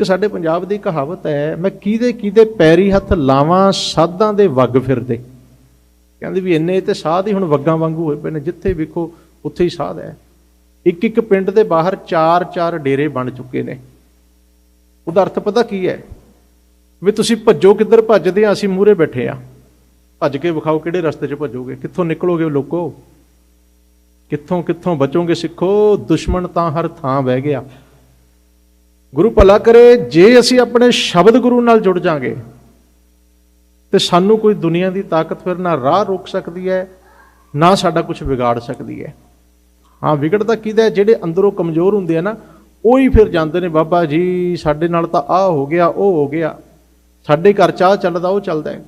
ਇੱਕ ਸਾਡੇ ਪੰਜਾਬ ਦੀ ਕਹਾਵਤ ਹੈ, ਮੈਂ ਕਿਹਦੇ ਕਿਹਦੇ ਪੈਰੀ ਹੱਥ ਲਾਵਾਂ, ਸਾਧਾਂ ਦੇ ਵੱਗ ਫਿਰਦੇ। ਕਹਿੰਦੇ ਵੀ ਇੰਨੇ ਤੇ ਸਾਧ ਹੀ ਹੁਣ ਵੱਗਾਂ ਵਾਂਗੂ ਹੋਏ ਪਏ ਨੇ, ਜਿੱਥੇ ਵੇਖੋ ਉੱਥੇ ਹੀ ਸਾਧ ਹੈ। ਇੱਕ ਇੱਕ ਪਿੰਡ ਦੇ ਬਾਹਰ ਚਾਰ ਚਾਰ ਡੇਰੇ ਬਣ ਚੁੱਕੇ ਨੇ। ਉਹਦਾ ਅਰਥ ਪਤਾ ਕੀ ਹੈ? ਵੀ ਤੁਸੀਂ ਭੱਜੋ ਕਿੱਧਰ ਭੱਜਦੇ ਆ, ਅਸੀਂ ਮੂਹਰੇ ਬੈਠੇ ਆ। ਭੱਜ ਕੇ ਵਿਖਾਓ ਕਿਹੜੇ ਰਸਤੇ 'ਚ ਭੱਜੋਗੇ, ਕਿੱਥੋਂ ਨਿਕਲੋਗੇ ਲੋਕੋ? ਕਿੱਥੋਂ ਕਿੱਥੋਂ ਬਚੋਗੇ ਸਿੱਖੋ, ਦੁਸ਼ਮਣ ਤਾਂ ਹਰ ਥਾਂ ਬਹਿ ਗਿਆ। ਗੁਰੂ ਭਲਾ ਕਰੇ, ਜੇ ਅਸੀਂ ਆਪਣੇ ਸ਼ਬਦ ਗੁਰੂ ਨਾਲ ਜੁੜ ਜਾਾਂਗੇ, ਤੇ ਸਾਨੂੰ ਕੋਈ ਦੁਨੀਆ ਦੀ ਤਾਕਤ ਫਿਰ ਨਾ ਰਾਹ ਰੋਕ ਸਕਦੀ ਹੈ, ਨਾ ਸਾਡਾ ਕੁਝ ਵਿਗਾੜ ਸਕਦੀ ਹੈ। ਹਾਂ, ਵਿਗੜਦਾ ਕਿਹਦਾ ਜਿਹੜੇ ਅੰਦਰੋਂ ਕਮਜ਼ੋਰ ਹੁੰਦੇ ਆ ਨਾ, ਉਹ ਹੀ ਫਿਰ ਜਾਂਦੇ ਨੇ, ਬਾਬਾ ਜੀ, ਸਾਡੇ ਨਾਲ ਤਾਂ ਆਹ ਹੋ ਗਿਆ, ਉਹ ਹੋ ਗਿਆ। ਸਾਡੇ ਘਰ ਚਾਹ ਚੱਲਦਾ, ਉਹ ਚੱਲਦਾ ਹੈ।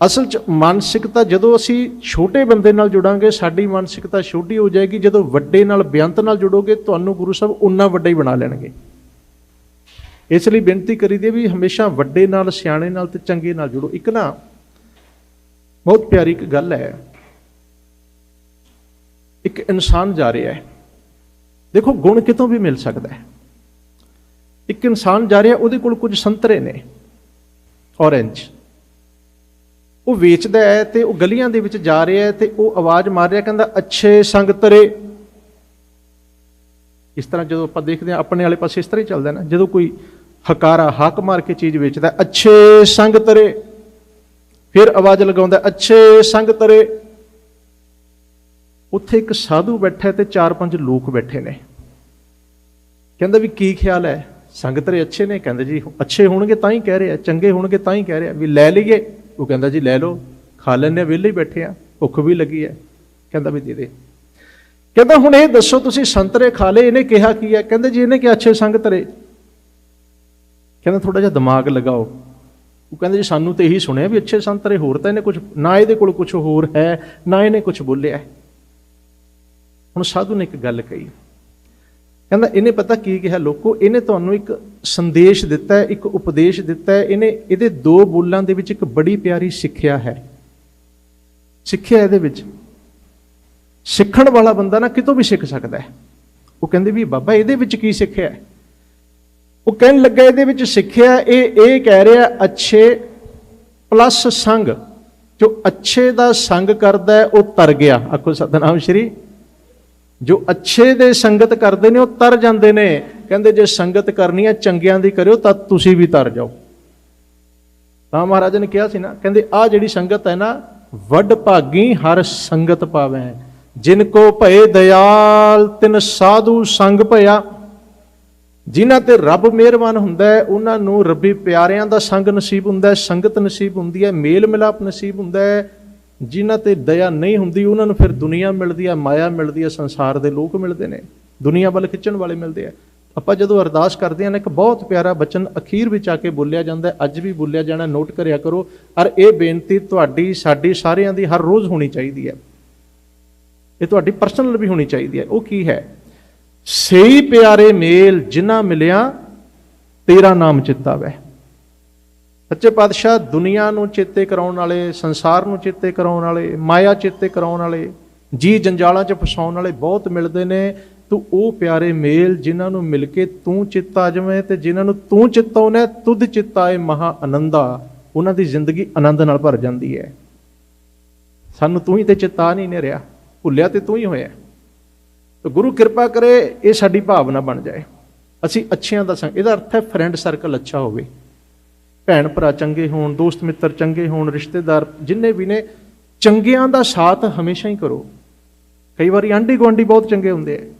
ਅਸਲ 'ਚ ਮਾਨਸਿਕਤਾ, ਜਦੋਂ ਅਸੀਂ ਛੋਟੇ ਬੰਦੇ ਨਾਲ ਜੁੜਾਂਗੇ, ਸਾਡੀ ਮਾਨਸਿਕਤਾ ਛੋਟੀ ਹੋ ਜਾਏਗੀ। ਜਦੋਂ ਵੱਡੇ ਨਾਲ, ਬੇਅੰਤ ਨਾਲ ਜੁੜੋਗੇ, ਤੁਹਾਨੂੰ ਗੁਰੂ ਸਾਹਿਬ ਉਨਾ ਵੱਡਾ ਹੀ ਬਣਾ ਲੈਣਗੇ। ਇਸ ਲਈ ਬੇਨਤੀ ਕਰੀਦੀ ਹੈ ਵੀ ਹਮੇਸ਼ਾ ਵੱਡੇ ਨਾਲ, ਸਿਆਣੇ ਨਾਲ ਤੇ ਚੰਗੇ ਨਾਲ ਜੁੜੋ। ਇੱਕ ਨਾ ਬਹੁਤ ਪਿਆਰੀ ਇੱਕ ਗੱਲ ਹੈ। ਇੱਕ ਇਨਸਾਨ ਜਾ ਰਿਹਾ ਹੈ। ਦੇਖੋ, ਗੁਣ ਕਿਤੋਂ ਵੀ ਮਿਲ ਸਕਦਾ ਹੈ। ਇੱਕ ਇਨਸਾਨ ਜਾ ਰਿਹਾ, ਉਹਦੇ ਕੋਲ ਕੁਝ ਸੰਤਰੇ ਨੇ ਔਰੇਂਜ ਉਹ ਵੇਚਦਾ ਹੈ ਤੇ ਉਹ ਗਲੀਆਂ ਦੇ ਵਿੱਚ ਜਾ ਰਿਹਾ ਹੈ ਤੇ ਉਹ ਆਵਾਜ਼ ਮਾਰ ਰਿਹਾ, ਕਹਿੰਦਾ, ਅੱਛੇ ਸੰਗਤਰੇ। ਇਸ ਤਰ੍ਹਾਂ ਜਦੋਂ ਆਪਾਂ ਦੇਖਦੇ ਹਾਂ, ਆਪਣੇ ਵਾਲੇ ਪਾਸੇ ਇਸ ਤਰ੍ਹਾਂ ਹੀ ਚੱਲਦਾ ਨਾ, ਜਦੋਂ ਕੋਈ ਹਕਾਰਾ ਹੱਕ ਮਾਰ ਕੇ ਚੀਜ਼ ਵੇਚਦਾ ਹੈ, ਅੱਛੇ ਸੰਗਤਰੇ ਫਿਰ ਆਵਾਜ਼ ਲਗਾਉਂਦਾ ਹੈ, ਅੱਛੇ ਸੰਗਤਰੇ ਉੱਥੇ ਇੱਕ ਸਾਧੂ ਬੈਠਾ ਹੈ ਤੇ ਚਾਰ ਪੰਜ ਲੋਕ ਬੈਠੇ ਨੇ। ਕਹਿੰਦਾ ਵੀ ਕੀ ਖਿਆਲ ਹੈ? ਸੰਗਤਰੇ ਅੱਛੇ ਨੇ? ਕਹਿੰਦੇ ਜੀ ਅੱਛੇ ਹੋਣਗੇ ਤਾਂ ਹੀ ਕਹਿ ਰਹੇ ਆ ਚੰਗੇ ਹੋਣਗੇ ਤਾਂ ਹੀ ਕਹਿ ਰਿਹਾ। ਵੀ ਲੈ ਲਈਏ। ਉਹ ਕਹਿੰਦਾ ਜੀ ਲੈ ਲਓ ਖਾ ਲੈਣੇ ਆ ਵਿਹਲੇ ਹੀ ਬੈਠੇ ਆ ਭੁੱਖ ਵੀ ਲੱਗੀ ਹੈ। ਕਹਿੰਦਾ ਵੀ ਦੇ ਦੇ। ਕਹਿੰਦਾ ਹੁਣ ਇਹ ਦੱਸੋ ਤੁਸੀਂ ਸੰਤਰੇ ਖਾ ਲਏ? ਇਹਨੇ ਕਿਹਾ ਕੀ ਹੈ? ਕਹਿੰਦੇ ਜੀ ਇਹਨੇ ਕਿ ਅੱਛੇ ਸੰਗਤਰੇ ਕਹਿੰਦਾ ਥੋੜਾ ਜਿਹਾ ਦਿਮਾਗ ਲਗਾਓ। ਉਹ ਕਹਿੰਦੇ ਜੀ ਸਾਨੂੰ ਤੇ ਇਹੀ ਸੁਣਿਆ ਵੀ ਅੱਛੇ ਸੰਤਰੇ ਹੋਰ ਤਾਂ ਇਹਨੇ ਕੁਝ ਨਾ ਇਹਦੇ ਕੋਲ ਕੁਝ ਹੋਰ ਹੈ, ਨਾ ਇਹਨੇ ਕੁਝ ਬੋਲਿਆ ਹੁਣ ਸਾਧੂ ਨੇ ਇੱਕ ਗੱਲ ਕਹੀ। ਕਹਿੰਦਾ ਇਹਨੇ ਪਤਾ ਕੀ ਕਿਹਾ? ਲੋਕੋ, ਇਹਨੇ ਤੁਹਾਨੂੰ ਇੱਕ ਸੰਦੇਸ਼ ਦਿੱਤਾ ਹੈ, ਇੱਕ ਉਪਦੇਸ਼ ਦਿੱਤਾ ਹੈ, ਇਹਨੇ ਇਹਦੇ ਦੋ ਬੋਲਾਂ ਦੇ ਵਿੱਚ ਇੱਕ ਬੜੀ ਪਿਆਰੀ ਸਿੱਖਿਆ ਹੈ। ਸਿੱਖਿਆ ਇਹਦੇ ਵਿੱਚ। ਸਿੱਖਣ ਵਾਲਾ ਬੰਦਾ ਨਾ ਕਿਤੋਂ ਵੀ ਸਿੱਖ ਸਕਦਾ ਹੈ। ਉਹ ਕਹਿੰਦੇ ਵੀ ਬਾਬਾ, ਇਹਦੇ ਵਿੱਚ ਕੀ ਸਿੱਖਿਆ ਹੈ? ਉਹ ਕਹਿਣ ਲੱਗਾ ਇਹਦੇ ਵਿੱਚ ਸਿੱਖਿਆ ਇਹ ਇਹ ਕਹਿ ਰਿਹਾ, ਅੱਛੇ ਪਲੱਸ ਸੰਗ। ਜੋ ਅੱਛੇ ਦਾ ਸੰਗ ਕਰਦਾ ਹੈ, ਉਹ ਤਰ ਗਿਆ। ਆਖੋ ਸਤਨਾਮ ਸ਼੍ਰੀ। ਜੋ ਅੱਛੇ ਦੇ ਸੰਗਤ ਕਰਦੇ ਨੇ, ਉਹ ਤਰ ਜਾਂਦੇ ਨੇ। ਕਹਿੰਦੇ ਜੇ ਸੰਗਤ ਕਰਨੀ ਹੈ, ਚੰਗਿਆਂ ਦੀ ਕਰਿਓ, ਤਾਂ ਤੁਸੀਂ ਵੀ ਤਰ ਜਾਓ। ਤਾਂ ਮਹਾਰਾਜ ਨੇ ਕਿਹਾ ਸੀ ਨਾ, ਕਹਿੰਦੇ ਆ ਜਿਹੜੀ ਸੰਗਤ ਹੈ ਨਾ, ਵੱਡ ਭਾਗੀ ਹਰ ਸੰਗਤ ਪਾਵੇ। ਜਿਨ ਕੋ ਭਏ ਦਇਆਲ, ਤਿਨ ਸਾਧੂ ਸੰਗ ਭਇਆ। ਜਿਨ੍ਹਾਂ ਤੇ ਰੱਬ ਮਿਹਰਬਾਨ ਹੁੰਦਾ ਹੈ, ਉਹਨਾਂ ਨੂੰ ਰੱਬੀ ਪਿਆਰਿਆਂ ਦਾ ਸੰਗ ਨਸੀਬ ਹੁੰਦਾ ਹੈ, ਸੰਗਤ ਨਸੀਬ ਹੁੰਦੀ ਹੈ, ਮੇਲ ਮਿਲਾਪ ਨਸੀਬ ਹੁੰਦਾ ਹੈ। ਜਿਨ੍ਹਾਂ ਤੇ ਦਇਆ ਨਹੀਂ ਹੁੰਦੀ, ਉਹਨਾਂ ਨੂੰ ਫਿਰ ਦੁਨੀਆ ਮਿਲਦੀ ਹੈ, ਮਾਇਆ ਮਿਲਦੀ ਹੈ, ਸੰਸਾਰ ਦੇ ਲੋਕ ਮਿਲਦੇ ਨੇ। ਦੁਨੀਆ ਵੱਲ ਖਿੱਚਣ ਵਾਲੇ ਮਿਲਦੇ ਆ। ਆਪਾਂ ਜਦੋਂ ਅਰਦਾਸ ਕਰਦੇ ਹਾਂ ਨਾ, ਇੱਕ ਬਹੁਤ ਪਿਆਰਾ ਬਚਨ ਅਖੀਰ ਵਿੱਚ ਆ ਕੇ ਬੋਲਿਆ ਜਾਂਦਾ ਅੱਜ ਵੀ ਬੋਲਿਆ ਜਾਣਾ, ਨੋਟ ਕਰਿਆ ਕਰੋ। ਔਰ ਇਹ ਬੇਨਤੀ ਤੁਹਾਡੀ, ਸਾਡੀ ਸਾਰਿਆਂ ਦੀ ਹਰ ਰੋਜ਼ ਹੋਣੀ ਚਾਹੀਦੀ ਹੈ। ਇਹ ਤੁਹਾਡੀ ਪਰਸਨਲ ਵੀ ਹੋਣੀ ਚਾਹੀਦੀ ਹੈ। ਉਹ ਕੀ ਹੈ? ਸਹੀ ਪਿਆਰੇ ਮੇਲ ਜਿਨ੍ਹਾਂ ਮਿਲਿਆ, ਤੇਰਾ ਨਾਮ ਚਿੱਤਾ ਵੈ ਸੱਚੇ ਪਾਤਸ਼ਾਹ, ਦੁਨੀਆ ਨੂੰ ਚੇਤੇ ਕਰਾਉਣ ਵਾਲੇ, ਸੰਸਾਰ ਨੂੰ ਚੇਤੇ ਕਰਾਉਣ ਵਾਲੇ, ਮਾਇਆ ਚੇਤੇ ਕਰਾਉਣ ਵਾਲੇ, ਜੀ ਜੰਜਾਲਾਂ 'ਚ ਫਸਾਉਣ ਵਾਲੇ ਬਹੁਤ ਮਿਲਦੇ ਨੇ। ਤੂੰ ਉਹ ਪਿਆਰੇ ਮੇਲ ਜਿਨ੍ਹਾਂ ਨੂੰ ਮਿਲ ਕੇ ਤੂੰ ਚਿੱਤਾ ਜਵੇਂ ਤੇ ਜਿਨ੍ਹਾਂ ਨੂੰ ਤੂੰ ਚਿਤਾਉਣਾ ਤੁਧ ਚਿਤਾਏ ਮਹਾ ਆਨੰਦਾ ਉਹਨਾਂ ਦੀ ਜ਼ਿੰਦਗੀ ਆਨੰਦ ਨਾਲ ਭਰ ਜਾਂਦੀ ਹੈ। ਸਾਨੂੰ ਤੂੰ ਹੀ ਤੇ ਚਿਤਾ ਨਹੀਂ ਨੇ ਰਿਹਾ ਭੁੱਲਿਆ ਤੇ ਤੂੰ ਹੀ ਹੋਇਆ। ਤਾਂ ਗੁਰੂ ਕਿਰਪਾ ਕਰੇ ਇਹ ਸਾਡੀ ਭਾਵਨਾ ਬਣ ਜਾਏ। ਅਸੀਂ ਅੱਛਿਆਂ ਦਾ ਸੰਗ ਇਹਦਾ ਅਰਥ ਹੈ ਫਰੈਂਡ ਸਰਕਲ ਅੱਛਾ ਹੋਵੇ। ਭੈਣ ਭਰਾ ਚੰਗੇ ਹੋਣ, ਦੋਸਤ ਮਿੱਤਰ ਚੰਗੇ ਹੋਣ, ਰਿਸ਼ਤੇਦਾਰ ਜਿੰਨੇ ਵੀ ਨੇ, ਚੰਗਿਆਂ ਦਾ ਸਾਥ ਹਮੇਸ਼ਾ ਹੀ ਕਰੋ। ਕਈ ਵਾਰੀ ਆਂਢੀ ਗੁਆਂਢੀ ਬਹੁਤ ਚੰਗੇ ਹੁੰਦੇ ਆ।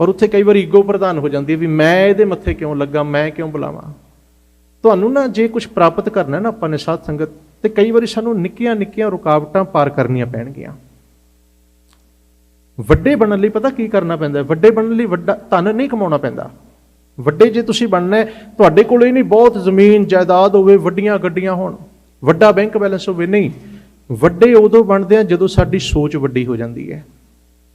ਔਰ ਉੱਥੇ ਕਈ ਵਾਰੀ ਈਗੋ ਪ੍ਰਧਾਨ ਹੋ ਜਾਂਦੀ ਹੈ ਵੀ ਮੈਂ ਇਹਦੇ ਮੱਥੇ ਕਿਉਂ ਲੱਗਾ, ਮੈਂ ਕਿਉਂ ਬੁਲਾਵਾਂ। ਤੁਹਾਨੂੰ ਨਾ ਜੇ ਕੁਝ ਪ੍ਰਾਪਤ ਕਰਨਾ ਨਾ ਆਪਾਂ ਨੇ ਸਾਧ ਸੰਗਤ, ਤੇ ਕਈ ਵਾਰੀ ਸਾਨੂੰ ਨਿੱਕੀਆਂ ਨਿੱਕੀਆਂ ਰੁਕਾਵਟਾਂ ਪਾਰ ਕਰਨੀਆਂ ਪੈਣਗੀਆਂ। ਵੱਡੇ ਬਣਨ ਲਈ ਪਤਾ ਕੀ ਕਰਨਾ ਪੈਂਦਾ ਹੈ? ਵੱਡੇ ਬਣਨ ਲਈ ਵੱਡਾ ਧਨ ਨਹੀਂ ਕਮਾਉਣਾ ਪੈਂਦਾ। ਵੱਡੇ ਜੇ ਤੁਸੀਂ ਬਣਨਾ ਹੈ, ਤੁਹਾਡੇ ਕੋਲ ਹੀ ਨਹੀਂ ਬਹੁਤ ਜ਼ਮੀਨ ਜਾਇਦਾਦ ਹੋਵੇ ਵੱਡੀਆਂ ਗੱਡੀਆਂ ਹੋਣ ਵੱਡਾ ਬੈਂਕ ਬੈਲੈਂਸ ਹੋਵੇ ਨਹੀਂ। ਵੱਡੇ ਉਦੋਂ ਬਣਦੇ ਆ ਜਦੋਂ ਸਾਡੀ ਸੋਚ ਵੱਡੀ ਹੋ ਜਾਂਦੀ ਹੈ।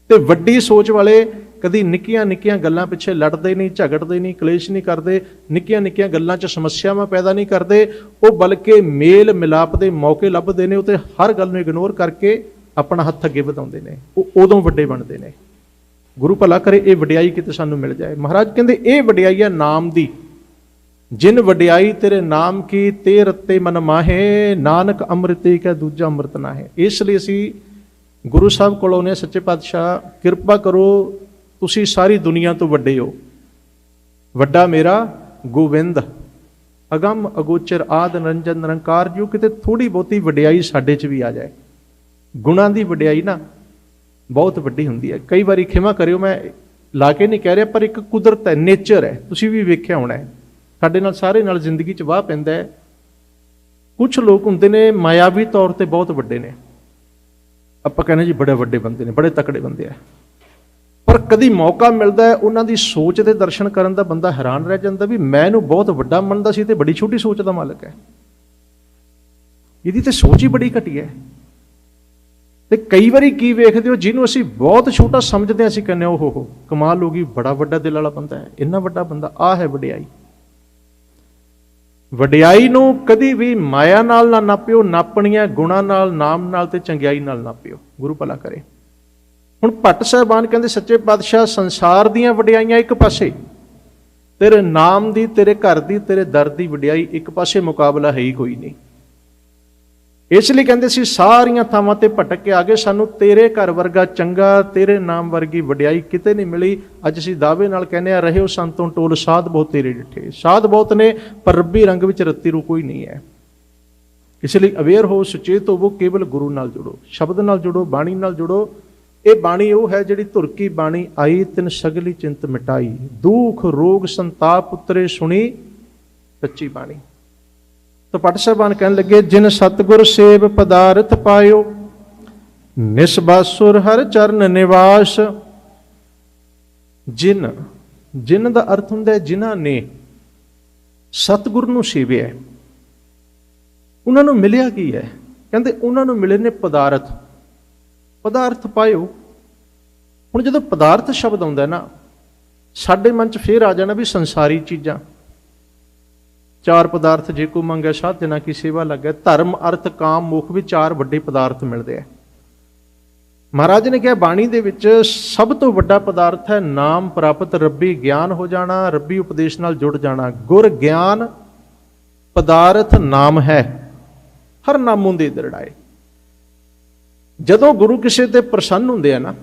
ਤੇ ਵੱਡੀ ਸੋਚ ਵਾਲੇ ਕਦੀ ਨਿੱਕੀਆਂ ਨਿੱਕੀਆਂ ਗੱਲਾਂ ਪਿੱਛੇ ਲੜਦੇ ਨਹੀਂ ਝਗੜਦੇ ਨਹੀਂ ਕਲੇਸ਼ ਨਹੀਂ ਕਰਦੇ ਨਿੱਕੀਆਂ ਨਿੱਕੀਆਂ ਗੱਲਾਂ 'ਚ ਸਮੱਸਿਆਵਾਂ ਪੈਦਾ ਨਹੀਂ ਕਰਦੇ। ਉਹ ਬਲਕਿ ਮੇਲ ਮਿਲਾਪ ਦੇ ਮੌਕੇ ਲੱਭਦੇ ਨੇ ਉਹ ਤੇ ਹਰ ਗੱਲ ਨੂੰ ਇਗਨੋਰ ਕਰਕੇ ਆਪਣਾ ਹੱਥ ਅੱਗੇ ਵਧਾਉਂਦੇ ਨੇ, ਉਹ ਉਦੋਂ ਵੱਡੇ ਬਣਦੇ ਨੇ। ਗੁਰੂ ਭਲਾ ਕਰੇ, ਇਹ ਵਡਿਆਈ ਕਿਤੇ ਸਾਨੂੰ ਮਿਲ ਜਾਏ। ਮਹਾਰਾਜ ਕਹਿੰਦੇ, ਇਹ ਵਡਿਆਈ ਹੈ ਨਾਮ ਦੀ, ਜਿਨ ਵਡਿਆਈ ਤੇਰੇ ਨਾਮ ਕੀ, ਤੇ ਰਤੇ ਮਨ ਮਾਹੇ, ਨਾਨਕ ਅੰਮ੍ਰਿਤੇ ਕਾ ਦੂਜਾ ਅੰਮ੍ਰਿਤ ਨਾ ਹੈ ਇਸ ਲਈ ਅਸੀਂ ਗੁਰੂ ਸਾਹਿਬ ਕੋਲੋਂ ਨੇ ਸੱਚੇ ਪਾਤਸ਼ਾਹ, ਕਿਰਪਾ ਕਰੋ, ਤੁਸੀਂ ਸਾਰੀ ਦੁਨੀਆ ਤੋਂ ਵੱਡੇ ਹੋ। ਵੱਡਾ ਮੇਰਾ ਗੋਬਿੰਦ ਅਗੰਮ ਅਗੋਚਰ ਆਦ ਨਿਰੰਜਨ ਨਿਰੰਕਾਰ ਜੋ ਕਿਤੇ ਥੋੜੀ ਬਹੁਤੀ ਵਡਿਆਈ ਸਾਡੇ 'ਚ ਵੀ ਆ ਜਾਏ। ਗੁਣਾਂ ਦੀ ਵਡਿਆਈ ਨਾ ਬਹੁਤ ਵੱਡੀ ਹੁੰਦੀ ਹੈ। ਕਈ ਵਾਰੀ ਖਿਮਾ ਕਰਿਓ, ਮੈਂ ਲਾ ਕੇ ਨਹੀਂ ਕਹਿ ਰਿਹਾ, ਪਰ ਇੱਕ ਕੁਦਰਤ ਹੈ ਨੇਚਰ ਹੈ। ਤੁਸੀਂ ਵੀ ਵੇਖਿਆ ਹੋਣਾ ਹੈ। ਸਾਡੇ ਨਾਲ ਸਾਰੇ ਨਾਲ ਜ਼ਿੰਦਗੀ 'ਚ ਵਾਹ ਪੈਂਦਾ ਹੈ। ਕੁਝ ਲੋਕ ਹੁੰਦੇ ਨੇ ਮਾਇਆਵੀ ਤੌਰ ਤੇ ਬਹੁਤ ਵੱਡੇ ਨੇ। ਆਪਾਂ ਕਹਿੰਦੇ ਜੀ ਬੜੇ ਵੱਡੇ ਬੰਦੇ ਨੇ, ਬੜੇ ਤਕੜੇ ਬੰਦੇ ਆ। ਪਰ ਕਦੀ ਮੌਕਾ ਮਿਲਦਾ ਹੈ, ਉਹਨਾਂ ਦੀ ਸੋਚ ਦੇ ਦਰਸ਼ਨ ਕਰਨ ਦਾ ਬੰਦਾ ਹੈਰਾਨ ਰਹਿ ਜਾਂਦਾ ਵੀ ਮੈਂ ਇਹਨੂੰ ਬਹੁਤ ਵੱਡਾ ਮੰਨਦਾ ਸੀ ਤੇ ਬੜੀ ਛੋਟੀ ਸੋਚ ਦਾ ਮਾਲਕ ਹੈ। ਇਹਦੀ ਤੇ ਸੋਚ ਹੀ ਬੜੀ ਘਟੀ ਹੈ। ਤੇ ਕਈ ਵਾਰੀ ਕੀ ਵੇਖਦੇ ਹੋ ਜਿਹਨੂੰ ਅਸੀਂ ਬਹੁਤ ਛੋਟਾ ਸਮਝਦੇ ਹਾਂ ਅਸੀਂ ਕਹਿੰਦੇ ਹਾਂ, ਓਹ ਹੋ ਕਮਾਲ ਹੋ ਗਈ ਬੜਾ ਵੱਡਾ ਦਿਲ ਵਾਲਾ ਬੰਦਾ ਹੈ ਇੰਨਾ ਵੱਡਾ ਬੰਦਾ ਆ ਹੈ ਵਡਿਆਈ। ਵਡਿਆਈ ਨੂੰ ਕਦੀ ਵੀ ਮਾਇਆ ਨਾਲ ਨਾ ਨਾਪਿਓ ਨਾਪਣੀਆਂ ਗੁਣਾ ਨਾਲ ਨਾਮ ਨਾਲ ਤੇ ਚੰਗਿਆਈ ਨਾਲ ਨਾਪਿਓ ਗੁਰੂ ਭਲਾ ਕਰੇ। ਹੁਣ ਭੱਟ ਸਾਹਿਬਾਨ ਕਹਿੰਦੇ ਸੱਚੇ ਪਾਤਸ਼ਾਹ ਸੰਸਾਰ ਦੀਆਂ ਵਡਿਆਈਆਂ ਇੱਕ ਪਾਸੇ ਤੇਰੇ ਨਾਮ ਦੀ ਤੇਰੇ ਘਰ ਦੀ ਤੇਰੇ ਦਰ ਦੀ ਵਡਿਆਈ ਇੱਕ ਪਾਸੇ ਮੁਕਾਬਲਾ ਹੈ ਹੀ ਕੋਈ ਨਹੀਂ। ਇਸ ਲਈ ਕਹਿੰਦੇ ਸੀ, ਸਾਰੀਆਂ ਥਾਵਾਂ ਤੇ ਭਟਕ ਕੇ ਆ ਗਏ, ਸਾਨੂੰ ਤੇਰੇ ਘਰ ਵਰਗਾ ਚੰਗਾ, ਤੇਰੇ ਨਾਮ ਵਰਗੀ ਵਡਿਆਈ ਕਿਤੇ ਨਹੀਂ ਮਿਲੀ। ਅੱਜ ਅਸੀਂ ਦਾਅਵੇ ਨਾਲ ਕਹਿੰਦੇ ਆ ਹੋ ਸੰਤੋਂ ਟੋਲ ਸਾਧ ਬਹੁਤ ਤੇਰੇ ਡਿੱਠੇ ਸਾਧ ਬਹੁਤ ਨੇ, ਪਰ ਰੱਬੀ ਰੰਗ ਵਿੱਚ ਰੱਤੀ ਰੂ ਕੋਈ ਨਹੀਂ ਹੈ। ਇਸ ਲਈ ਅਵੇਅਰ ਹੋ, ਸੁਚੇਤ ਹੋਵੋ, ਕੇਵਲ ਗੁਰੂ ਨਾਲ ਜੁੜੋ। ਸ਼ਬਦ ਨਾਲ ਜੁੜੋ, ਬਾਣੀ ਨਾਲ ਜੁੜੋ। ਇਹ ਬਾਣੀ ਉਹ ਹੈ ਜਿਹੜੀ ਧੁਰਕੀ ਬਾਣੀ ਆਈ, ਤਿਨ ਸਗਲੀ ਚਿੰਤ ਮਿਟਾਈ। ਦੁਖ, ਰੋਗ, ਸੰਤਾਪ ਉਤਰੇ ਸੁਣੀ, ਸੱਚੀ ਬਾਣੀ। ਤਾਂ ਪਾਠ ਸਾਹਿਬਾਨ ਕਹਿਣ ਲੱਗੇ, ਜਿਨ ਸਤਗੁਰ ਸੇਵ ਪਦਾਰਥ ਪਾਇਓ ਨਿਸਬਾਸੁਰ ਹਰ ਚਰਨ ਨਿਵਾਸ। ਜਿਨ ਜਿਨ ਦਾ ਅਰਥ ਹੁੰਦਾ ਹੈ ਜਿਨ੍ਹਾਂ ਨੇ ਸਤਗੁਰ ਨੂੰ ਸੇਵਿਆ ਉਹਨਾਂ ਨੂੰ ਮਿਲਿਆ ਕੀ ਹੈ? ਕਹਿੰਦੇ ਉਹਨਾਂ ਨੂੰ ਮਿਲੇ ਨੇ ਪਦਾਰਥ। ਪਦਾਰਥ ਪਾਇਓ। ਹੁਣ ਜਦੋਂ ਪਦਾਰਥ ਸ਼ਬਦ ਆਉਂਦਾ ਨਾ, ਸਾਡੇ ਮਨ 'ਚ ਫੇਰ ਆ ਜਾਣਾ ਵੀ ਸੰਸਾਰੀ ਚੀਜ਼ਾਂ। ਚਾਰ ਪਦਾਰਥ ਜੇ ਕੋ ਮੰਗੇ ਸਾਧ ਜਨਾ ਕੀ ਸੇਵਾ ਲੱਗੇ ਧਰਮ, ਅਰਥ, ਕਾਮ, ਮੁਖ ਵੀ ਚਾਰ ਵੱਡੇ ਪਦਾਰਥ ਮਿਲਦੇ ਆ ਮਹਾਰਾਜ ਨੇ ਕਿਹਾ, ਬਾਣੀ ਦੇ ਵਿੱਚ ਸਭ ਤੋਂ ਵੱਡਾ ਪਦਾਰਥ ਹੈ ਨਾਮ ਪ੍ਰਾਪਤ, ਰੱਬੀ ਗਿਆਨ ਹੋ ਜਾਣਾ, ਰੱਬੀ ਉਪਦੇਸ਼ ਨਾਲ ਜੁੜ ਜਾਣਾ। ਗੁਰ ਗਿਆਨ ਪਦਾਰਥ ਨਾਮ ਹੈ, ਹਰ ਨਾਮੋਂ ਦੇ ਦਰੜਾਏ। ਜਦੋਂ ਗੁਰੂ ਕਿਸੇ ਤੇ ਪ੍ਰਸੰਨ ਹੁੰਦੇ ਆ ਨਾ,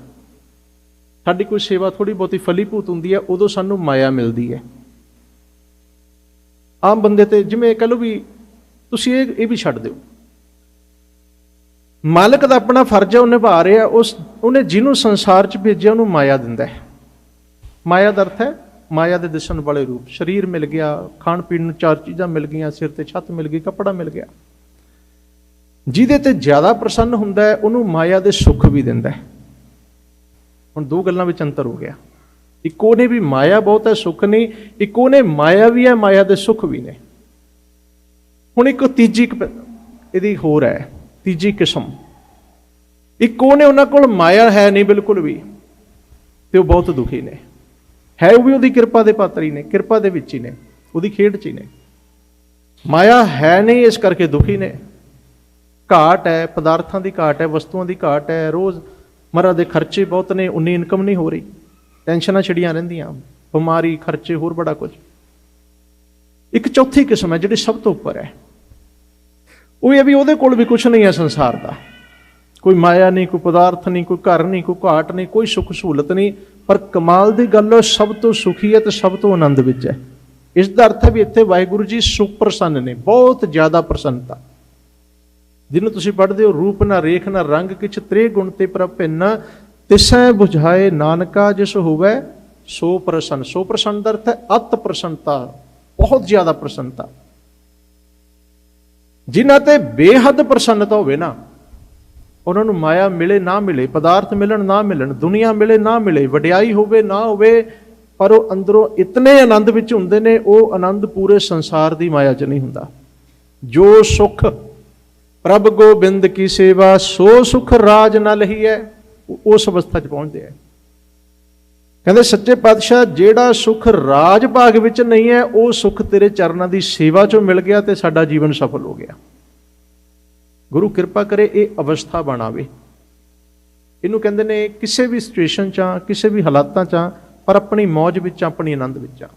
ਸਾਡੀ ਕੋਈ ਸੇਵਾ ਥੋੜੀ ਬਹੁਤੀ ਫਲੀਭੂਤ ਹੁੰਦੀ ਹੈ, ਉਦੋਂ ਸਾਨੂੰ ਮਾਇਆ ਮਿਲਦੀ ਹੈ। ਆਮ ਬੰਦੇ ਤੇ ਜਿਵੇਂ ਕਹ ਲਓ ਵੀ ਤੁਸੀਂ ਇਹ ਇਹ ਵੀ ਛੱਡ ਦਿਓ। ਮਾਲਕ ਦਾ ਆਪਣਾ ਫਰਜ਼ ਹੈ ਉਹ ਨਿਭਾ ਰਿਹਾ ਉਸ, ਉਹਨੇ ਜਿਹਨੂੰ ਸੰਸਾਰ 'ਚ ਭੇਜਿਆ, ਉਹਨੂੰ ਮਾਇਆ ਦਿੰਦਾ ਹੈ। ਮਾਇਆ ਦਾ ਅਰਥ ਹੈ, ਮਾਇਆ ਦੇ ਦਿਸਣ ਵਾਲੇ ਰੂਪ। ਸਰੀਰ ਮਿਲ ਗਿਆ, ਖਾਣ ਪੀਣ ਨੂੰ ਚਾਰ ਚੀਜ਼ਾਂ ਮਿਲ ਗਈਆਂ, ਸਿਰ ਤੇ ਛੱਤ ਮਿਲ ਗਈ, ਕੱਪੜਾ ਮਿਲ ਗਿਆ। ਜਿਹਦੇ ਤੇ ਜ਼ਿਆਦਾ ਪ੍ਰਸੰਨ ਹੁੰਦਾ ਹੈ, ਉਹਨੂੰ ਮਾਇਆ ਦੇ ਸੁੱਖ ਵੀ ਦਿੰਦਾ ਹੈ। ਹੁਣ ਦੋ ਗੱਲਾਂ ਵਿੱਚ ਅੰਤਰ ਹੋ ਗਿਆ। ਇੱਕ ਉਹਨੇ ਵੀ ਮਾਇਆ ਬਹੁਤ ਹੈ, ਸੁੱਖ ਨਹੀਂ, ਇੱਕ ਉਹਨੇ ਮਾਇਆ ਵੀ ਹੈ, ਮਾਇਆ ਦੇ ਸੁੱਖ ਵੀ ਨੇ। ਹੁਣ ਇੱਕ ਤੀਜੀ ਇਹਦੀ ਹੋਰ ਹੈ, ਤੀਜੀ ਕਿਸਮ। ਇੱਕ ਉਹਨੇ ਉਹਨਾਂ ਕੋਲ ਮਾਇਆ ਹੈ ਨਹੀਂ ਬਿਲਕੁਲ ਵੀ, ਤੇ ਉਹ ਬਹੁਤ ਦੁਖੀ ਨੇ। ਹੈ ਉਹ ਵੀ ਉਹਦੀ ਕਿਰਪਾ ਦੇ ਪਾਤਰ ਹੀ ਨੇ, ਕਿਰਪਾ ਦੇ ਵਿੱਚ ਹੀ ਨੇ, ਉਹਦੀ ਖੇਡ 'ਚ ਹੀ ਨੇ। ਮਾਇਆ ਹੈ ਨਹੀਂ, ਇਸ ਕਰਕੇ ਦੁਖੀ ਨੇ। ਘਾਟ ਹੈ, ਪਦਾਰਥਾਂ ਦੀ ਘਾਟ ਹੈ, ਵਸਤੂਆਂ ਦੀ ਘਾਟ ਹੈ, ਰੋਜ਼ ਮਰਾ ਦੇ ਖਰਚੇ ਬਹੁਤ ਨੇ, ਉਨੀ ਇਨਕਮ ਨਹੀਂ ਹੋ ਰਹੀ। ਟੈਨਸ਼ਨਾਂ ਛੜੀਆਂ ਰਹਿੰਦੀਆਂ, ਬਿਮਾਰੀ, ਖਰਚੇ, ਹੋਰ ਬੜਾ ਕੁਝ। ਇੱਕ ਚੌਥੀ ਕਿਸਮ ਹੈ ਜਿਹੜੀ ਸਭ ਤੋਂ ਉੱਪਰ ਹੈ। ਉਹ ਇਹ ਵੀ ਉਹਦੇ ਕੋਲ ਵੀ ਕੁਝ ਨਹੀਂ ਹੈ ਸੰਸਾਰ ਦਾ। ਕੋਈ ਮਾਇਆ ਨਹੀਂ, ਕੋਈ ਪਦਾਰਥ ਨਹੀਂ, ਕੋਈ ਘਰ ਨਹੀਂ, ਕੋਈ ਘਾਟ ਨਹੀਂ, ਕੋਈ ਸੁੱਖ ਸਹੂਲਤ ਨਹੀਂ। ਪਰ ਕਮਾਲ ਦੀ ਗੱਲ ਉਹ ਸਭ ਤੋਂ ਸੁਖੀ ਹੈ ਤੇ ਸਭ ਤੋਂ ਆਨੰਦ ਵਿੱਚ ਹੈ। ਇਸ ਦਾ ਅਰਥ ਹੈ ਵੀ ਇੱਥੇ ਵਾਹਿਗੁਰੂ ਜੀ ਸੁਖ ਪ੍ਰਸੰਨ ਨੇ, ਬਹੁਤ ਜ਼ਿਆਦਾ ਪ੍ਰਸੰਨਤਾ। ਜਿਹਨੂੰ ਤੁਸੀਂ ਪੜ੍ਹਦੇ ਹੋ, ਰੂਪ ਨਾ ਰੇਖ ਨਾ ਰੰਗ, ਕਿਛ ਤ੍ਰੇ ਗੁਣ ਤੇ ਪ੍ਰਭਿੰਨ ਤਿਸੈ 부ਝਾਏ ਨਾਨਕਾ ਜਿਸ ਹੋਵੇ, ਸੋ ਪ੍ਰਸੰਨ। ਸੋ ਪ੍ਰਸੰਨ ਦਾ ਅਰਥ ਹੈ ਅਤ ਪ੍ਰਸੰਨਤਾ, ਬਹੁਤ ਜ਼ਿਆਦਾ ਪ੍ਰਸੰਨਤਾ। ਜਿਨ੍ਹਾਂ ਤੇ ਬੇਹੱਦ ਪ੍ਰਸੰਨਤਾ ਹੋਵੇ ਨਾ, ਉਹਨਾਂ ਨੂੰ ਮਾਇਆ ਮਿਲੇ ਨਾ ਮਿਲੇ, ਪਦਾਰਥ ਮਿਲਣ ਨਾ ਮਿਲਣ, ਦੁਨੀਆ ਮਿਲੇ ਨਾ ਮਿਲੇ, ਵਡਿਆਈ ਹੋਵੇ ਨਾ ਹੋਵੇ, ਪਰ ਉਹ ਅੰਦਰੋਂ ਇਤਨੇ ਆਨੰਦ ਵਿੱਚ ਹੁੰਦੇ ਨੇ, ਉਹ ਆਨੰਦ ਪੂਰੇ ਸੰਸਾਰ ਦੀ ਮਾਇਆ 'ਚ ਨਹੀਂ ਹੁੰਦਾ। ਜੋ ਸੁਖ, ਪ੍ਰਭ ਗੋਬਿੰਦ ਕੀ ਸੇਵਾ, ਸੋ ਸੁਖ ਰਾਜ ਨ ਲਹੀ ਹੈ ਉਸ ਅਵਸਥਾ 'ਚ ਪਹੁੰਚਦੇ ਆ। ਕਹਿੰਦੇ, ਸੱਚੇ ਪਾਤਸ਼ਾਹ, ਜਿਹੜਾ ਸੁਖ ਰਾਜ ਭਾਗ ਵਿੱਚ ਨਹੀਂ ਹੈ, ਉਹ ਸੁਖ ਤੇਰੇ ਚਰਨਾਂ ਦੀ ਸੇਵਾ 'ਚੋਂ ਮਿਲ ਗਿਆ ਤੇ ਸਾਡਾ ਜੀਵਨ ਸਫਲ ਹੋ ਗਿਆ। ਗੁਰੂ ਕਿਰਪਾ ਕਰੇ ਇਹ ਅਵਸਥਾ ਬਣਾਵੇ ਇਹਨੂੰ ਕਹਿੰਦੇ ਨੇ, ਕਿਸੇ ਵੀ ਸਿਚੁਏਸ਼ਨ 'ਚ ਆ ਕਿਸੇ ਵੀ ਹਾਲਾਤਾਂ 'ਚ ਆ ਪਰ ਆਪਣੀ ਮौज ਵਿੱਚ, ਆਪਣੀ ਆਨੰਦ ਵਿੱਚ ਆ